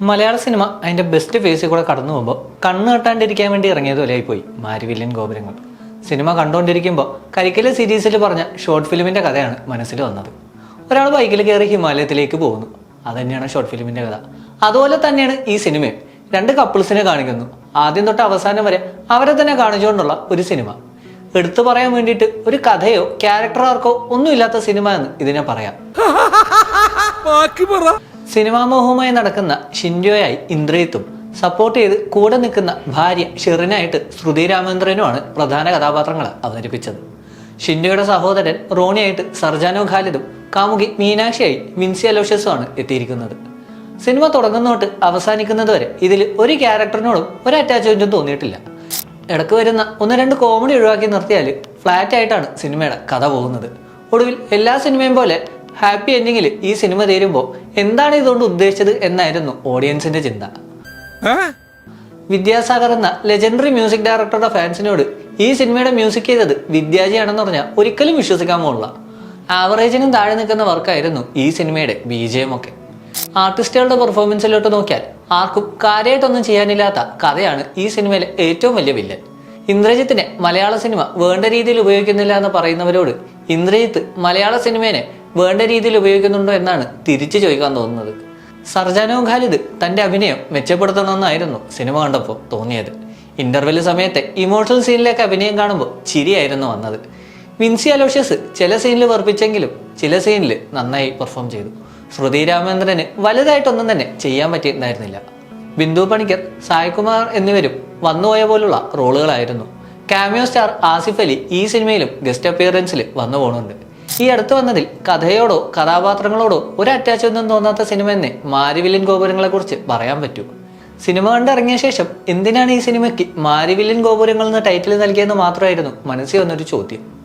മലയാള cinema അതിന്റെ best ഫേസിൽ കൂടെ കടന്നു പോകുമ്പോൾ കണ്ണ് കെട്ടാണ്ടിരിക്കാൻ വേണ്ടി ഇറങ്ങിയതുപോലെ പോയി മാരിവില്യൻ ഗോപുരങ്ങൾ. സിനിമ കണ്ടുകൊണ്ടിരിക്കുമ്പോൾ കരിക്കല സീരീസിൽ പറഞ്ഞ ഷോർട്ട് ഫിലിമിന്റെ കഥയാണ് മനസ്സിൽ വന്നത്. ഒരാൾ ബൈക്കിൽ കയറി ഹിമാലയത്തിലേക്ക് പോകുന്നു. അതന്നെയാണ് ഷോർട്ട് ഫിലിമിന്റെ കഥ. അതുപോലെ തന്നെയാണ് ഈ സിനിമയും. രണ്ട് കപ്പിൾസിനെ കാണിക്കുന്നു. ആദ്യം തൊട്ട് അവസാനം വരെ അവരെ തന്നെ കാണിച്ചുകൊണ്ടുള്ള ഒരു സിനിമ. എടുത്തു പറയാൻ വേണ്ടിയിട്ട് ഒരു കഥയോ ക്യാരക്ടർ ആർക്കോ ഒന്നുമില്ലാത്ത സിനിമ എന്ന് ഇതിനെ പറയാം. സിനിമാ മോഹവുമായി നടക്കുന്ന ഷിൻഡോയായി ഇന്ദ്രയിത്തും സപ്പോർട്ട് ചെയ്ത് കൂടെ നിൽക്കുന്ന ഭാര്യ ഷെറിനായിട്ട് ശ്രുതി രാമേന്ദ്രനുമാണ് പ്രധാന കഥാപാത്രങ്ങൾ അവതരിപ്പിച്ചത്. ഷിൻഡോയുടെ സഹോദരൻ റോണിയായിട്ട് സർജാനോ ഖാലിദും കാമുകി മീനാക്ഷിയായി വിൻസി അലോഷ്യസുമാണ് എത്തിയിരിക്കുന്നത്. സിനിമ തുടങ്ങുന്നോട്ട് അവസാനിക്കുന്നത് വരെ ഇതിൽ ഒരു ക്യാരക്ടറിനോടും ഒരു അറ്റാച്ച്മെന്റും തോന്നിയിട്ടില്ല. ഇടയ്ക്ക് വരുന്ന ഒന്ന് രണ്ട് കോമഡി ഒഴിവാക്കി നിർത്തിയാൽ ഫ്ലാറ്റ് ആയിട്ടാണ് സിനിമയുടെ കഥ പോകുന്നത്. ഒടുവിൽ എല്ലാ സിനിമയും പോലെ ഹാപ്പി എൻഡിങ്ങിൽ ഈ സിനിമ തീരുമ്പോൾ എന്താണ് ഇതുകൊണ്ട് ഉദ്ദേശിച്ചത് എന്നായിരുന്നു ഓഡിയൻസിന്റെ ചിന്ത. വിദ്യാസാഗർ എന്ന ലെജൻഡറി മ്യൂസിക് ഡയറക്ടറുടെ ഫാൻസിനോട് ഈ സിനിമയുടെ മ്യൂസിക് ചെയ്തത് വിദ്യാജിയാണെന്ന് പറഞ്ഞാൽ ഒരിക്കലും വിശ്വസിക്കാൻ പോലുള്ള ആവറേജിനും താഴെ നിൽക്കുന്ന വർക്കായിരുന്നു ഈ സിനിമയുടെ ബി ഒക്കെ. ആർട്ടിസ്റ്റുകളുടെ പെർഫോമൻസിലോട്ട് നോക്കിയാൽ ആർക്കും കാര്യമായിട്ടൊന്നും ചെയ്യാനില്ലാത്ത കഥയാണ് ഈ സിനിമയിലെ ഏറ്റവും വലിയ വില്ലൻ. ഇന്ദ്രജിത്തിനെ മലയാള സിനിമ വേണ്ട രീതിയിൽ ഉപയോഗിക്കുന്നില്ല എന്ന് പറയുന്നവരോട് ഇന്ദ്രജിത്ത് മലയാള സിനിമേനെ വേണ്ട രീതിയിൽ ഉപയോഗിക്കുന്നുണ്ടോ എന്നാണ് തിരിച്ചു ചോദിക്കാൻ തോന്നുന്നത്. സർജാനോ ഖാലിദ് തന്റെ അഭിനയം മെച്ചപ്പെടുത്തണമെന്നായിരുന്നു സിനിമ കണ്ടപ്പോൾ തോന്നിയത്. ഇന്റർവെൽ സമയത്തെ ഇമോഷണൽ സീനിലേക്ക് അഭിനയം കാണുമ്പോൾ ചിരിയായിരുന്നു വന്നത്. വിൻസി അലോഷ്യസ് ചില സീനിൽ വർപ്പിച്ചെങ്കിലും ചില സീനിൽ നന്നായി പെർഫോം ചെയ്തു. ശ്രുതി രാമേന്ദ്രന് വലുതായിട്ടൊന്നും തന്നെ ചെയ്യാൻ പറ്റിയിട്ടുണ്ടായിരുന്നില്ല ബിന്ദു പണിക്കർ സായ്കുമാർ എന്നിവരും വന്നുപോയ പോലുള്ള റോളുകളായിരുന്നു. കാമിയോ സ്റ്റാർ ആസിഫ് അലി ഈ സിനിമയിലും ഗസ്റ്റ് അപ്പിയറൻസിൽ വന്നു പോകുന്നുണ്ട് ഈ അടുത്ത് വന്നതിൽ കഥയോടോ കഥാപാത്രങ്ങളോടോ ഒരു അറ്റാച്ച്മെന്റും തോന്നാത്ത സിനിമ എന്നെ മാരിവില്ലൻ ഗോപുരങ്ങളെ കുറിച്ച് പറയാൻ പറ്റൂ. സിനിമ കണ്ടിറങ്ങിയ ശേഷം എന്തിനാണ് ഈ സിനിമയ്ക്ക് മാരിവില്ലൻ ഗോപുരങ്ങൾ എന്ന ടൈറ്റിൽ നൽകിയെന്ന് മാത്രമായിരുന്നു മനസ്സിൽ വന്നൊരു ചോദ്യം.